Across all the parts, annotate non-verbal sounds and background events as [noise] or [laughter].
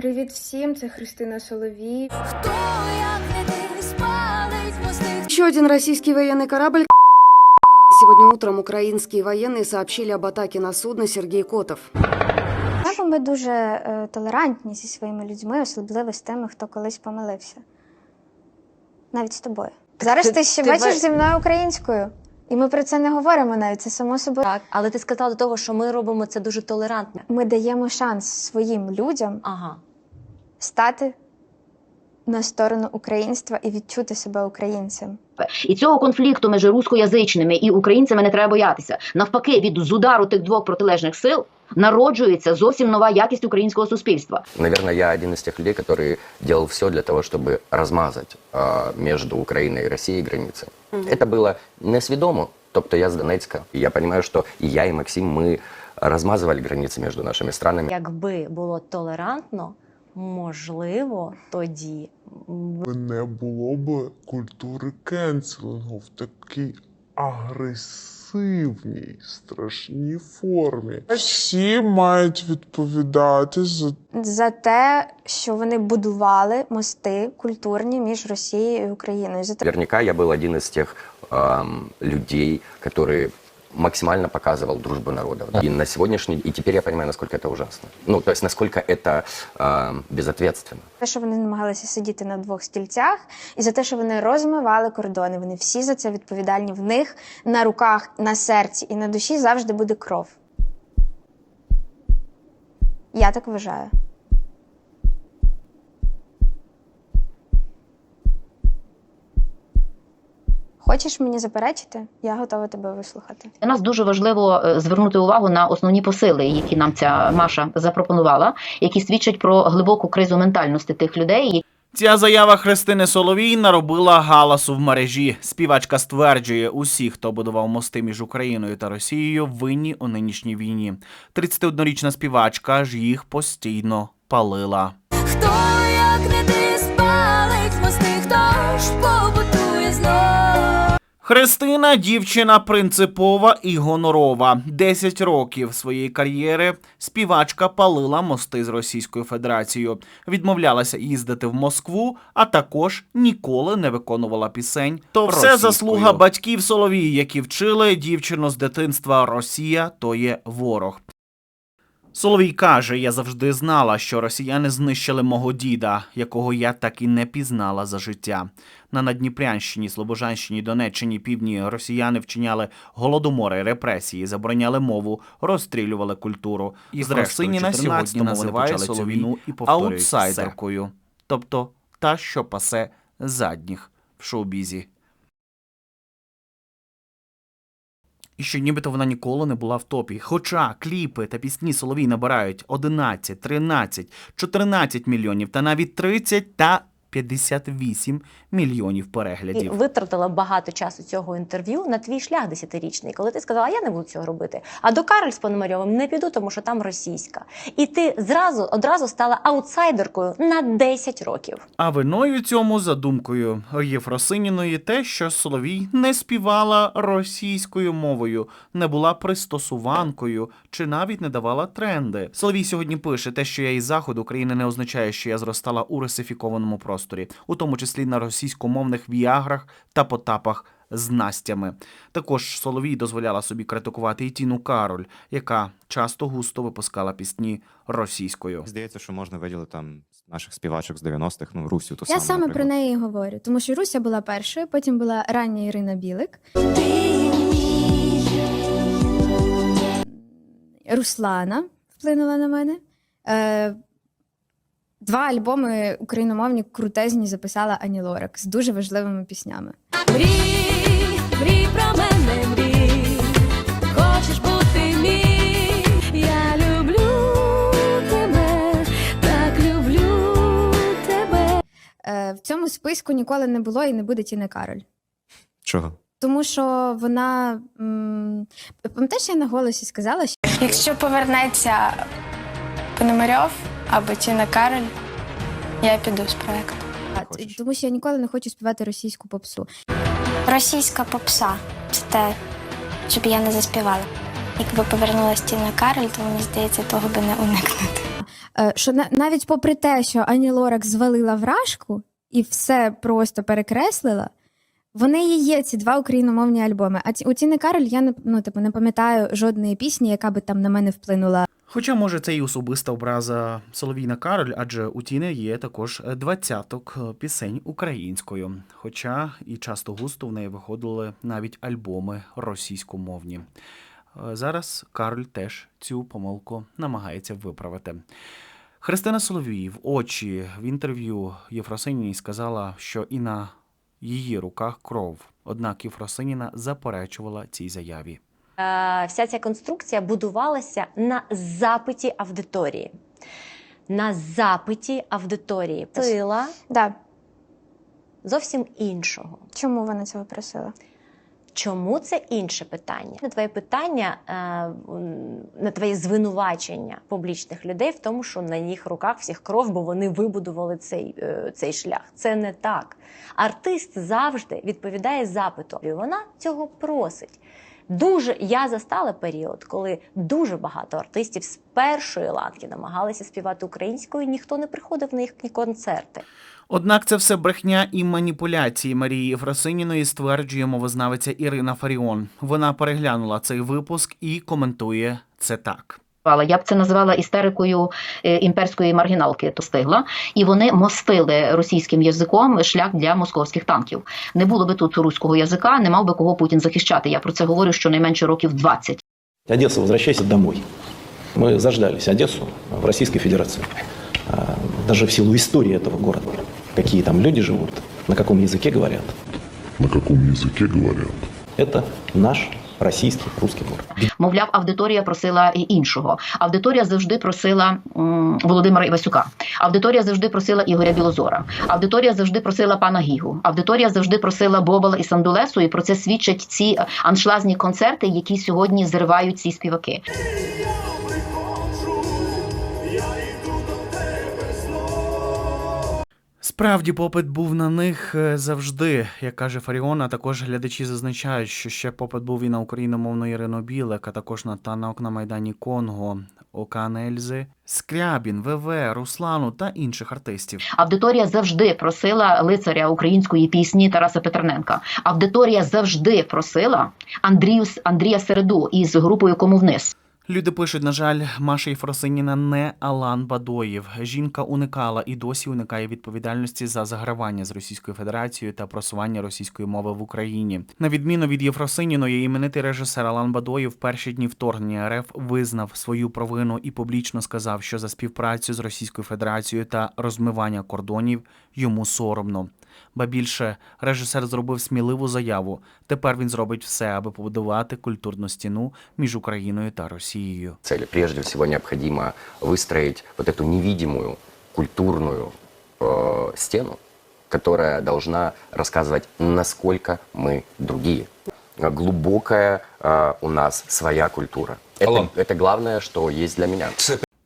Привіт всім, це Христина Соловій. Хто як не ти спалить мости? Еще один российский военный корабль. Сегодня утром украинские военные сообщили об атаке на судно Сергей Котов. Або ми дуже е, толерантні зі своїми людьми, особливо з тими, хто колись помилився. Навіть з тобою. Зараз ти, Ти- ще ти бачиш ви- зі мною українською, і ми про це не говоримо навіть. Це само собою. Так, але ти сказала до того, що ми робимо це дуже толерантно. Ми даємо шанс своїм людям Ага стати на сторону українства і відчути себе українцем. І цього конфлікту між рускоязичними і українцями не треба боятися. Навпаки, від з удару тих двох протилежних сил народжується зовсім нова якість українського суспільства. Наверное, я один из тех людей, который делал все для того, чтобы размазать а, между Украиной и Россией границы. Это было несвідомо, тобто я з Донецька. І я понимаю, що і я, і Максим, ми розмазували границі між нашими странами. Якби було толерантно, можливо, тоді не було б культури кенселингу в такій агресивній, страшній формі. Всі мають відповідати за За те, що вони будували мости культурні між Росією і Україною. За те, Наверняка я был один из тех ам, людей, которые максимально показывал дружбу народов. И на сегодняшний, и теперь я понимаю, насколько это ужасно. Ну, то есть, насколько это ам, безответственно. те, що вони намагалися сидіти на двох стільцях, і за те, що вони розмивали кордони. Вони всі за це відповідальні. В них на руках, на серці і на душі завжди буде кров. Я так вважаю. Хочеш мені заперечити? Я готова тебе вислухати. Для нас дуже важливо е, звернути увагу на основні посили, які нам ця Маша запропонувала, які свідчать про глибоку кризу ментальності тих людей, Ця заява Христини Соловій наробила галасу в мережі. Співачка стверджує, усі, хто будував мости між Україною та Росією, винні у нинішній війні. 31-річна співачка ж їх постійно палила. Хто Христина дівчина принципова і гонорова. 10 років своєї кар'єри співачка палила мости з Російською Федерацією, відмовлялася їздити в Москву, а також ніколи не виконувала пісень. То все заслуга батьків Соловії, які вчили дівчину з дитинства Росія то є ворог. Соловій каже: я завжди знала, що росіяни знищили мого діда, якого я так і не пізнала за життя. На Надніпрянщині, Слобожанщині, Донеччині, Півдні росіяни вчиняли голодомори, репресії, забороняли мову, розстрілювали культуру. І зрештою, Росиніна сьогодні називає почали цю війну і аутсайдеркою, тобто та, що пасе задніх в шоу-бізі. І що нібито вона ніколи не була в топі. Хоча кліпи та пісні Соловій набирають 11, 13, 14 мільйонів та навіть 30 та 58 мільйонів і переглядів. витратила багато часу цього інтерв'ю на твій шлях десятирічний, коли ти сказала, я не буду цього робити. А до Кароль з Пономарьовим не піду, тому що там російська. І ти зразу одразу стала аутсайдеркою на 10 років. А виною цьому за думкою Єфросиніної те, що Соловій не співала російською мовою, не була пристосуванкою чи навіть не давала тренди. Соловій сьогодні пише: те, що я із заходу України, не означає, що я зростала у русифікованому просторі, у тому числі на російськомовних віаграх та потапах. З Настями також Соловій дозволяла собі критикувати і Тіну Кароль, яка часто густо випускала пісні російською. Здається, що можна виділити там наших співачок з 90-х, ну, Русю ту Я саме про неї говорю, тому що Руся була першою, потім була рання Ірина Білик, Руслана вплинула на мене. Два альбоми україномовні крутезні записала Ані Лорак з дуже важливими піснями. Мрій, мрій про мене, мрій. Хочеш бути мій? Я люблю тебе, так люблю тебе. Е, в цьому списку ніколи не було і не буде Тіни Кароль. Чого? Тому що вона. м, Пам'ятаєш, я на голосі сказала, що Якщо повернеться Пономарьов або Тіна Кароль, я піду з проекту. Хочеш. тому що я ніколи не хочу співати російську попсу. Російська попса це те, щоб я не заспівала. Якби повернулася Тіна Кароль, то мені здається, того би не уникнути. е, що на, навіть попри те, що Ані Лорак звалила вражку і все просто перекреслила, вони і є ці два україномовні альбоми. А ті, у Тіни Кароль я не ну, типу, не пам'ятаю жодної пісні, яка би там на мене вплинула. Хоча, може, це і особиста образа Соловійна Кароль, адже у Тіни є також двадцяток пісень українською. Хоча і часто густо в неї виходили навіть альбоми російськомовні. Е, Зараз Кароль теж цю помилку намагається виправити. Христина Соловій в очі в інтерв'ю Єфросиніній сказала, що і на її руках кров. Однак Єфросиніна заперечувала цій заяві. Е, Вся ця конструкція будувалася на запиті аудиторії. На запиті аудиторії сила Да. зовсім іншого. Чому вона цього просила? Чому це інше питання? На твоє питання, е, на твоє звинувачення публічних людей в тому, що на їх руках всіх кров, бо вони вибудували цей, е, цей шлях. Це не так. Артист завжди відповідає запиту. І вона цього просить. Дуже я застала період, коли дуже багато артистів з першої ланки намагалися співати українською, ніхто не приходив на їхні концерти. Однак це все брехня і маніпуляції Марії Єфросиніної, стверджує мовознавиця Ірина Фаріон. Вона переглянула цей випуск і коментує це так. Але я б це назвала істерикою е, імперської маргіналки то стигла, і вони мостили російським язиком шлях для московських танків. Не було би тут руського язика, не мав би кого Путін захищати. Я про це говорю щонайменше років 20. Одесса, возвращайся домой. Мы заждались Одессу в Российской Федерации. А, Даже в силу истории этого города. Какие там люди живут, на каком языке говорят. На каком языке говорят? Это наш российский, русский город. Мовляв, аудиторія просила іншого. Аудиторія завжди просила Володимира Івасюка. Аудиторія завжди просила Ігоря Білозора. Аудиторія завжди просила пана Гігу. Аудиторія завжди просила Бобала і Сандулесу. І про це свідчать ці аншлазні концерти, які сьогодні зривають ці співаки. Справді, попит був на них е, завжди, як каже Фаріон, а також глядачі зазначають, що ще попит був і на україномовну Ірину Білик, а також на танок на Майдані Конго, Окан Ельзи, Скрябін, ВВ, Руслану та інших артистів. Аудиторія завжди просила лицаря української пісні Тараса Петрененка. Аудиторія завжди просила Андрію Андрія Середу із групою Кому вниз. Люди пишуть, на жаль, Маша Єфросиніна не Алан Бадоєв. Жінка уникала і досі уникає відповідальності за загравання з Російською Федерацією та просування російської мови в Україні. На відміну від Єфросиніної, іменитий режисер Алан Бадоєв в перші дні вторгнення РФ визнав свою провину і публічно сказав, що за співпрацю з Російською Федерацією та розмивання кордонів йому соромно. Ба більше режисер зробив сміливу заяву. Тепер він зробить все, аби побудувати культурну стіну між Україною та Росією. цели. Прежде всего необходимо выстроить вот эту невидимую культурную э, стену, которая должна рассказывать, насколько мы другие. Э, Глубокая э, у нас своя культура. Это, это главное, что есть для меня.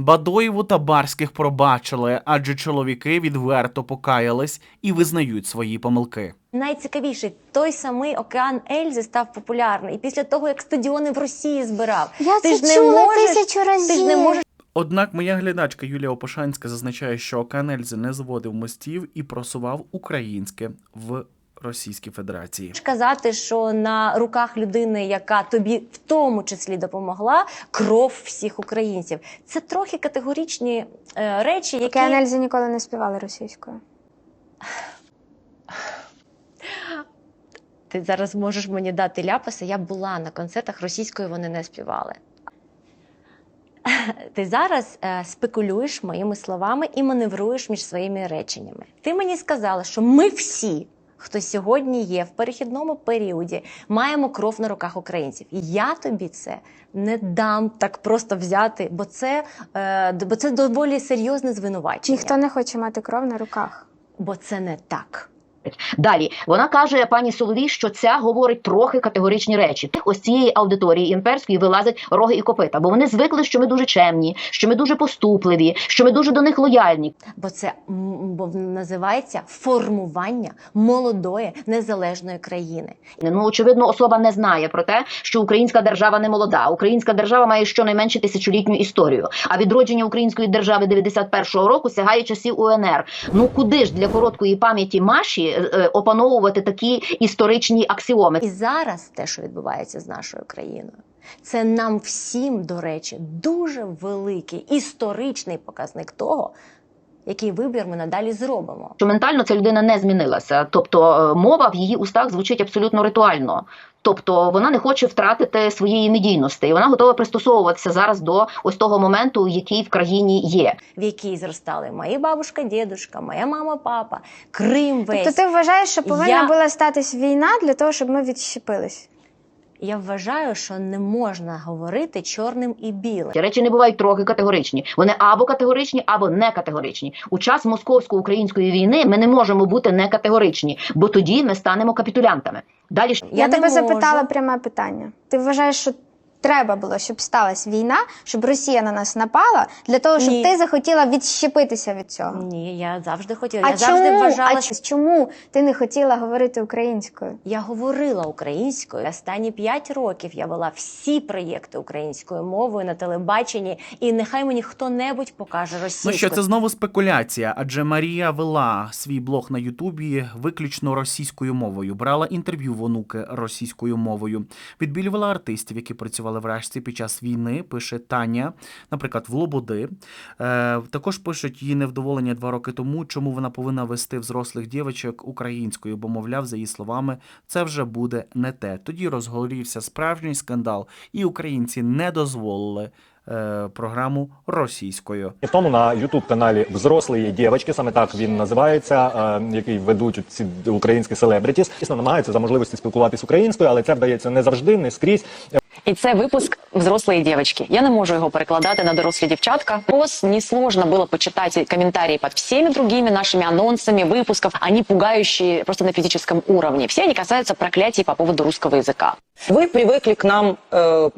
Бадоєву та Барських пробачили, адже чоловіки відверто покаялись і визнають свої помилки. Найцікавіший той самий океан Ельзи став популярний. І після того, як стадіони в Росії збирав, Я ти це ж не чула можеш, тисячу разів. Ти ж не можеш Однак моя глядачка Юлія Опошанська зазначає, що Канельзи не зводив мостів і просував українське в Російській Федерації. казати, що на руках людини, яка тобі в тому числі допомогла, кров всіх українців. Це трохи категоричні е, речі, які Океан Ельзи ніколи не співали російською. ти зараз можеш мені дати ляпаси. Я була на концертах російською, вони не співали. [laughs] Ти зараз е, спекулюєш моїми словами і маневруєш між своїми реченнями. Ти мені сказала, що ми всі, хто сьогодні є в перехідному періоді, маємо кров на руках українців. І Я тобі це не дам так просто взяти, бо це, е, бо це доволі серйозне звинувачення. Ніхто не хоче мати кров на руках. Бо це не так. Далі вона каже пані Соловій, що ця говорить трохи категоричні речі. Тих ось цієї аудиторії імперської вилазять роги і копита, бо вони звикли, що ми дуже чемні, що ми дуже поступливі, що ми дуже до них лояльні. Бо це бо називається формування молодої незалежної країни. Ну очевидно, особа не знає про те, що українська держава не молода. Українська держава має щонайменше тисячолітню історію. А відродження української держави 91-го року сягає часів УНР. Ну куди ж для короткої пам'яті Маші опановувати такі історичні аксіоми? І зараз те, що відбувається з нашою країною, це нам всім, до речі, дуже великий історичний показник того, який вибір ми надалі зробимо. що ментально ця людина не змінилася. Тобто е, мова в її устах звучить абсолютно ритуально. Тобто вона не хоче втратити своєї медійності, і вона готова пристосовуватися зараз до ось того моменту, який в країні є. в якій зростали мої бабушка, дідушка, моя мама, папа, Крим весь. Тобто ти вважаєш, що повинна Я- була статись війна для того, щоб ми відщепились? Я вважаю, що не можна говорити чорним і білим. Ці речі не бувають трохи категоричні. Вони або категоричні, або не категоричні. У час московсько-української війни ми не можемо бути не категоричні, бо тоді ми станемо капітулянтами. Далі ж Я, не тебе можу. запитала пряме питання. Ти вважаєш, що треба було, щоб сталася війна, щоб Росія на нас напала, для того, щоб Ні. ти захотіла відщепитися від цього? Ні, я завжди хотіла. А я чому? завжди вважала, а що чому ти не хотіла говорити українською? я говорила українською. Останні п'ять років я вела всі проєкти українською мовою на телебаченні, і нехай мені хто-небудь покаже російською. Ну що це знову спекуляція, адже Марія вела свій блог на Ютубі виключно російською мовою, брала інтерв'ю в онуки російською мовою, відбілювала артистів, які працювали в Рашці під час війни. Пише Таня, наприклад, в Лободи. Е, також пишуть її невдоволення два роки тому, чому вона повинна вести взрослих дівчаток українською, бо, мовляв, за її словами, це вже буде не те. Тоді розгорівся справжній скандал, і українці не дозволили е, програму російською. В тому на youtube каналі Взрослі дівчатки, саме так він називається, е, який ведуть ці українські селебритіс. Дійсно намагаються за можливості спілкуватись українською, але це вдається не завжди, не скрізь. І це випуск взрослої дівчатки. Я не можу його перекладати на дорослі дівчатка. Ось несложно было почитать комментарии под всеми другими нашими анонсами выпусков. Они пугающие просто на физическом уровне. Все они касаются проклятий по поводу русского языка. Вы привыкли к нам, э,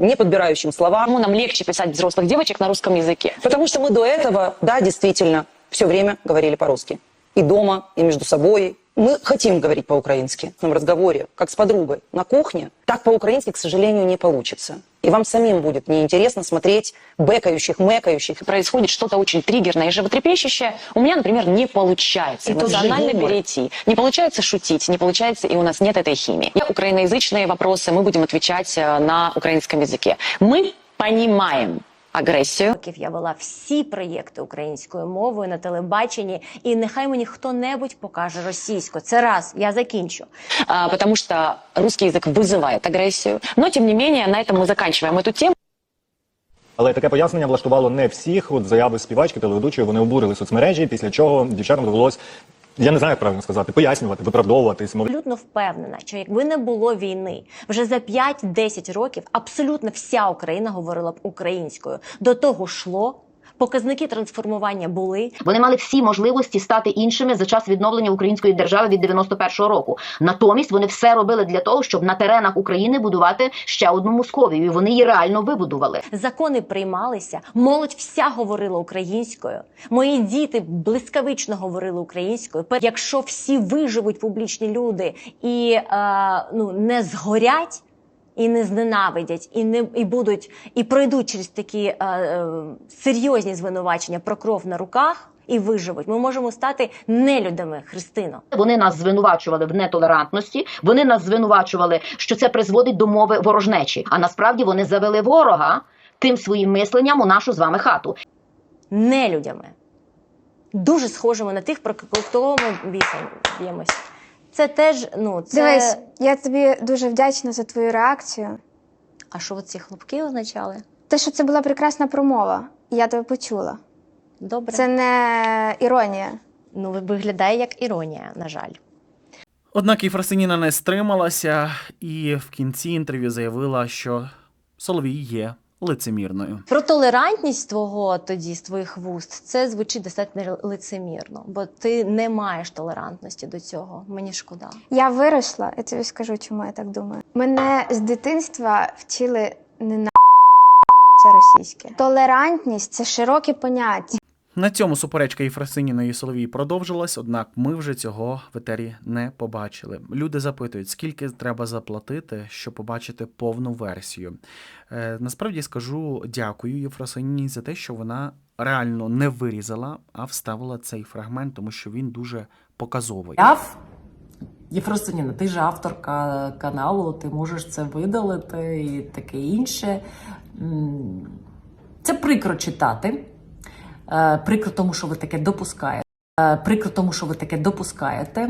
не подбирающим слова, Кому нам легче писать взрослых девочек на русском языке? потому что мы до этого, да, действительно, все время говорили по-русски. И дома, и между собой. мы хотим говорить по-украински в разговоре, как с подругой на кухне. Так по-украински, к сожалению, не получится. И вам самим будет неинтересно смотреть бэкающих, мэкающих. Происходит что-то очень триггерное и животрепещущее. У меня, например, не получается эмоционально перейти. Не получается шутить, не получается, и у нас нет этой химии. Украиноязычные вопросы мы будем отвечать э, на украинском языке. Мы понимаем агрессию, років я вела всі проєкти українською мовою на телебаченні, і нехай мені хто-небудь покаже російською. Це раз, я закінчу. а, потому что русский язык вызывает агрессию. Но, тем не менее, на этом мы заканчиваем эту тему. Але таке пояснення влаштувало не всіх. От заяви співачки, телеведучої, вони обурили соцмережі, після чого дівчатам довелось, я не знаю, як правильно сказати, пояснювати, виправдовуватись. мов- Абсолютно впевнена, що якби не було війни, вже за 5-10 років абсолютно вся Україна говорила б українською. До того йшло. Показники трансформування були. Вони мали всі можливості стати іншими за час відновлення української держави від 91-го року. Натомість вони все робили для того, щоб на теренах України будувати ще одну Московію. І вони її реально вибудували. Закони приймалися, молодь вся говорила українською. Мої діти блискавично говорили українською. Якщо всі виживуть публічні люди і е, ну не згорять. І не зненавидять, і не і будуть, і пройдуть через такі е, е, серйозні звинувачення про кров на руках і виживуть. Ми можемо стати нелюдами, Христино. Вони нас звинувачували в нетолерантності. Вони нас звинувачували, що це призводить до мови ворожнечі. А насправді вони завели ворога тим своїм мисленням у нашу з вами хату. нелюдями, дуже схожими на тих, про кого ми б'ємось. Це теж, ну, це. Дивись, я тобі дуже вдячна за твою реакцію. А що ці хлопки означали? Те, що це була прекрасна промова, і я тебе почула. Добре. Це не іронія. Ну, виглядає як іронія, на жаль. Однак Єфросиніна не стрималася і в кінці інтерв'ю заявила, що Соловій є лицемірною. Про толерантність твого тоді з твоїх вуст це звучить достатньо лицемірно, бо ти не маєш толерантності до цього. Мені шкода. Я виросла, я тобі скажу, чому я так думаю. Мене з дитинства вчили не на [laughs] це російське. Толерантність це широке поняття. На цьому суперечка Єфросиніної і Соловій продовжилась, однак ми вже цього в етері не побачили. Люди запитують, скільки треба заплатити, щоб побачити повну версію. Е, насправді скажу дякую Єфросиніній за те, що вона реально не вирізала, а вставила цей фрагмент, тому що він дуже показовий. Єфросиніна, ти ж авторка каналу, ти можеш це видалити і таке інше. Це прикро читати. Е, Прикро тому, що ви таке допускаєте. Е, Прикро тому, що ви таке допускаєте.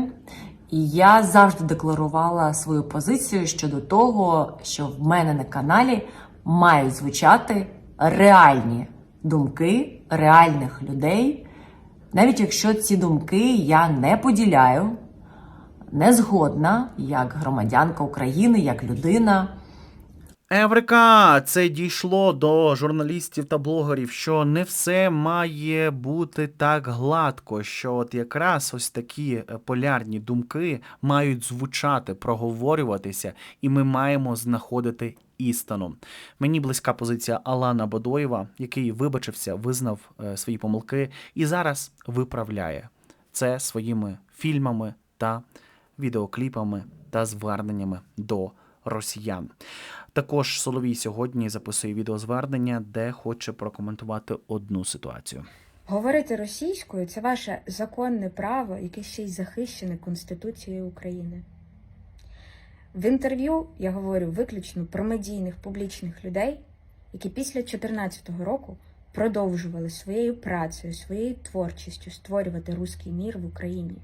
І я завжди декларувала свою позицію щодо того, що в мене на каналі мають звучати реальні думки реальних людей, навіть якщо ці думки я не поділяю, не згодна як громадянка України, як людина. Еврика, це дійшло до журналістів та блогерів, що не все має бути так гладко, що от якраз ось такі е, полярні думки мають звучати, проговорюватися, і ми маємо знаходити істину. Мені близька позиція Алана Бодоєва, який вибачився, визнав е, свої помилки і зараз виправляє це своїми фільмами та відеокліпами та зверненнями до росіян. Також Соловій сьогодні записує відеозвернення, де хоче прокоментувати одну ситуацію. Говорити російською це ваше законне право, яке ще й захищене Конституцією України. В інтерв'ю я говорю виключно про медійних публічних людей, які після 2014 року продовжували своєю працею, своєю творчістю створювати руський мір в Україні.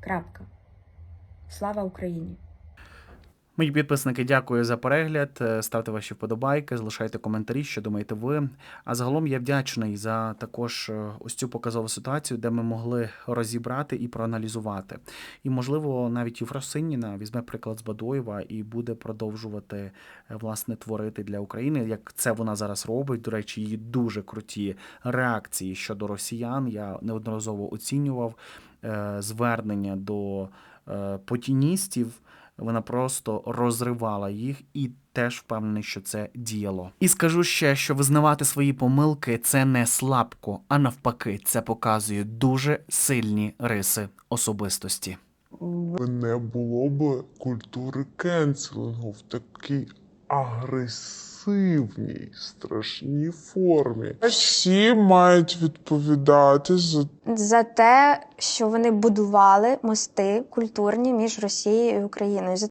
Крапка. Слава Україні! Мої підписники, дякую за перегляд. Е, Ставте ваші вподобайки, залишайте коментарі, що думаєте ви. А загалом я вдячний за також е, ось цю показову ситуацію, де ми могли розібрати і проаналізувати. І, можливо, навіть Євросиніна візьме приклад з Бадоєва і буде продовжувати е, власне творити для України, як це вона зараз робить. До речі, її дуже круті реакції щодо росіян. Я неодноразово оцінював звернення до потіністів. Вона просто розривала їх і теж впевнений, що це діяло. І скажу ще, що визнавати свої помилки це не слабко, а навпаки, це показує дуже сильні риси особистості. Не було б культури кенселингу в такій агресивній, страшній формі. Всі мають відповідати за За те, що вони будували мости культурні між Росією і Україною.